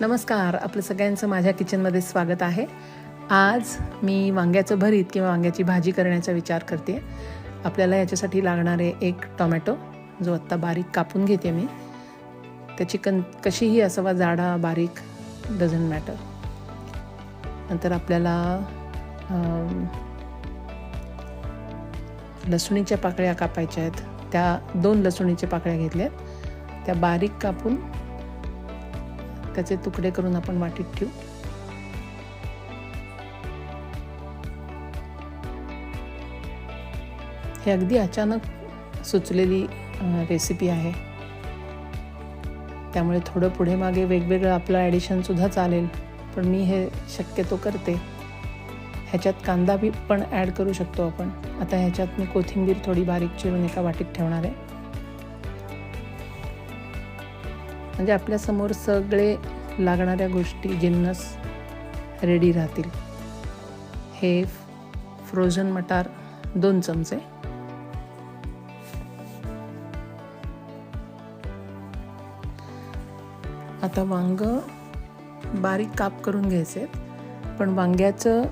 नमस्कार. आपलं सगळ्यांचं माझ्या किचनमध्ये स्वागत आहे. आज मी वांग्याचं भरीत किंवा वांग्याची भाजी करण्याचा विचार करते. आपल्याला याच्यासाठी लागणारे एक टोमॅटो जो आत्ता बारीक कापून घेते मी. त्याची कन कशीही असावा जाडा बारीक डझन मॅटर नंतर आपल्याला अम, लसणीच्या पाकळ्या कापायच्या आहेत. त्या दोन लसणीच्या पाकळ्या घेतल्या आहेत. त्या बारीक कापून त्याचे तुकडे करून आपण वाटीत ठेवू. हे अगदी अचानक सुचलेली रेसिपी आहे. त्यामुळे थोडं पुढे मागे वेगवेगळं आपलं ॲडिशन सुद्धा चालेल पण मी हे शक्यतो करते. ह्याच्यात कांदा बी पण ॲड करू शकतो आपण. आता ह्याच्यात मी कोथिंबीर थोडी बारीक चिरून एका वाटीत ठेवणार आहे. म्हणजे आपल्यासमोर सगळे लागणाऱ्या गोष्टी जिन्नस रेडी राहतील. हे फ्रोझन मटार दोन चमचे. आता वांग बारीक काप करून घ्यायचे पण वांग्याचं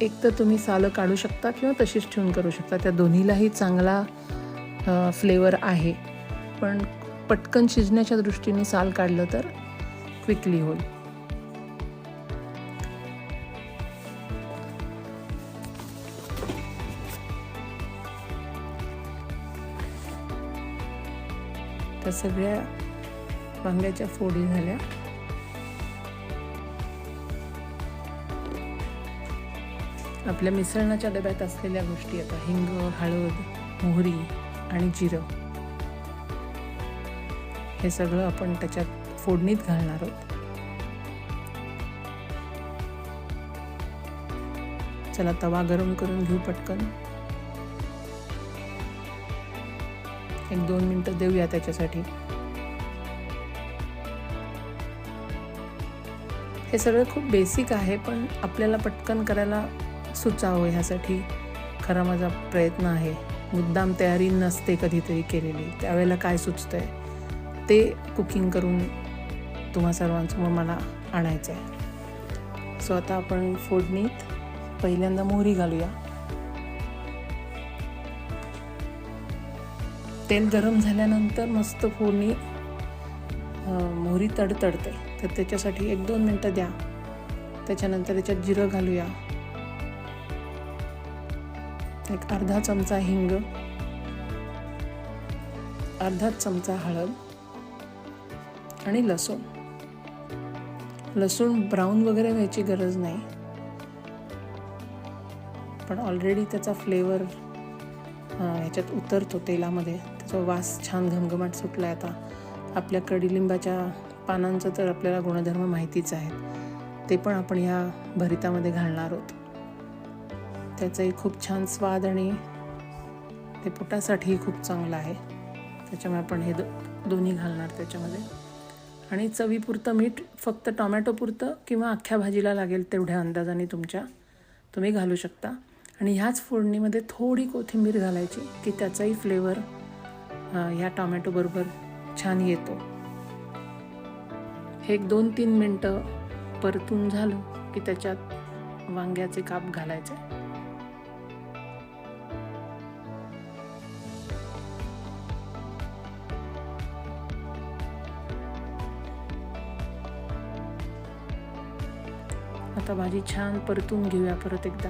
एक तर तुम्ही सालं काढू शकता किंवा तशीच ठेवून करू शकता. त्या दोन्हीलाही चांगला फ्लेवर आहे. पण पटकन शिजण्याच्या दृष्टीने साल काढलं तर क्विकली होईल. त्या सगळ्या वांग्याच्या फोडी झाल्या. आपल्या मिसळणाच्या डब्यात असलेल्या गोष्टी आता हिंग हळद मोहरी आणि जिरं हे सगळं आपण त्याच्यात फोडणीत घालणार आहोत. चला तवा गरम करून घेऊ पटकन. एक दोन मिनटं देऊया त्याच्यासाठी. हे सगळं खूप बेसिक आहे पण आपल्याला पटकन करायला सुचावं ह्यासाठी. खरा माझा प्रयत्न आहे. मुद्दाम तयारी नसते कधीतरी केलेली. त्यावेळेला काय सुचतंय? ते कुकिंग करून तुम्हा सर्वांसमोर मला आणायचं आहे. सो आता आपण फोडणीत पहिल्यांदा मोहरी घालूया. तेल गरम झाल्यानंतर मस्त फोडणी मोहरी तडतडते. तर त्याच्यासाठी एक दोन मिनटं द्या. त्याच्यानंतर त्याच्यात जिरं घालूया. एक अर्धा चमचा हिंग अर्धा चमचा हळद आणि लसूण. लसूण ब्राऊन वगैरे व्हायची गरज नाही. पण ऑलरेडी त्याचा फ्लेवर ह्याच्यात उतरतो तेलामध्ये. त्याचा वास छान घमघमाट सुटला आहे आता. आपल्या कडीलिंबाच्या पानांचं तर आपल्याला गुणधर्म माहितीच आहेत. ते पण आपण ह्या भरितामध्ये घालणार आहोत. त्याचाही खूप छान स्वाद आणि ते पोटासाठीही खूप चांगलं आहे. त्याच्यामुळे आपण हे दो दोन्ही घालणार त्याच्यामध्ये. आणि चवीपुरतं मीठ फक्त टॉमॅटोपुरतं किंवा अख्ख्या भाजीला लागेल तेवढ्या अंदाजाने तुमच्या तुम्ही घालू शकता. आणि ह्याच फोडणीमध्ये थोडी कोथिंबीर घालायची की त्याचाही फ्लेवर ह्या टॉमॅटोबरोबर छान येतो. हे एक दोन तीन मिनटं परतून झालं की त्याच्यात वांग्याचे काप घालायचे. आता भाजी छान परतून घेऊया परत एकदा.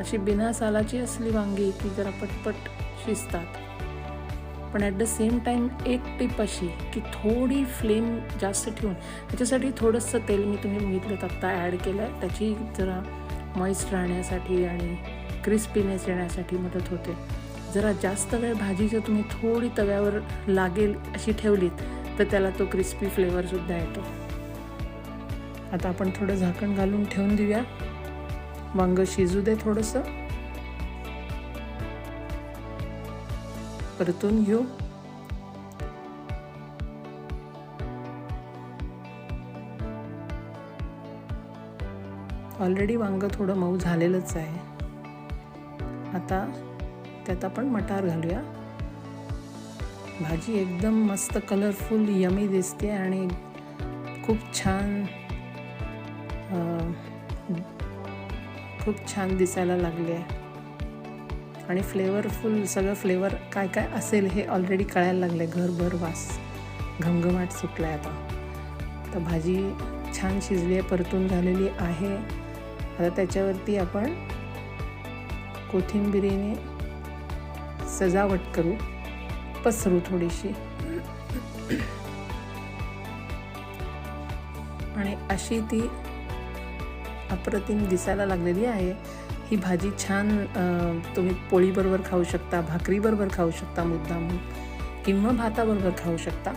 अशी बिना सालाची असली वांगी ती जरा पटपट शिजतात. पण ॲट द सेम टाईम एक टिप अशी की थोडी फ्लेम जास्त ठेवून त्याच्यासाठी थोडंसं तेल मी तुम्ही बघितलं आत्ता ॲड केलं आहे त्याची जरा मॉइस्ट राहण्यासाठी आणि क्रिस्पीनेस येण्यासाठी मदत होते. जरा जास्त वेळ भाजी जर तुम्ही थोडी तव्यावर लागेल अशी ठेवलीत तर त्याला तो क्रिस्पी फ्लेवरसुद्धा येतो. आता आपण थोडं झाकण घालून ठेवून देऊया. वांग शिजू दे थोडंसं. परतून घेऊ. ऑलरेडी वांग थोडं मऊ झालेलंच आहे. आता त्यात आपण मटार घालूया. भाजी एकदम मस्त कलरफुल यमी दिसते आणि खूप छान खूप छान दिसायला लागली आहे. आणि फ्लेवरफुल सगळं फ्लेवर काय काय असेल हे ऑलरेडी कळायला लागले घरभर वास घमघमाट सुटला आहे आता. तर भाजी छान शिजली आहे परतून झालेली आहे. आता त्याच्यावरती आपण कोथिंबिरीने सजावट करू. पसरू थोडीशी. आणि अशी ती अप्रतिम दिसायला लागलेली आहे. ही भाजी छान तुम्ही पोळीबरोबर खाऊ शकता भाकरीबरोबर खाऊ शकता मुद्दामून किंवा भाताबरोबर खाऊ शकता.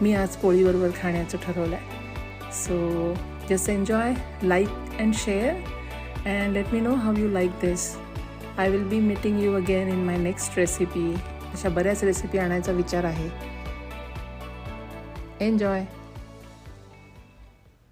मी आज पोळीबरोबर खाण्याचं ठरवलं आहे so just enjoy like and share and let me know how you like this I will be meeting you again in my next recipe अशा बऱ्याच रेसिपी आणायचा विचार आहे. एन्जॉय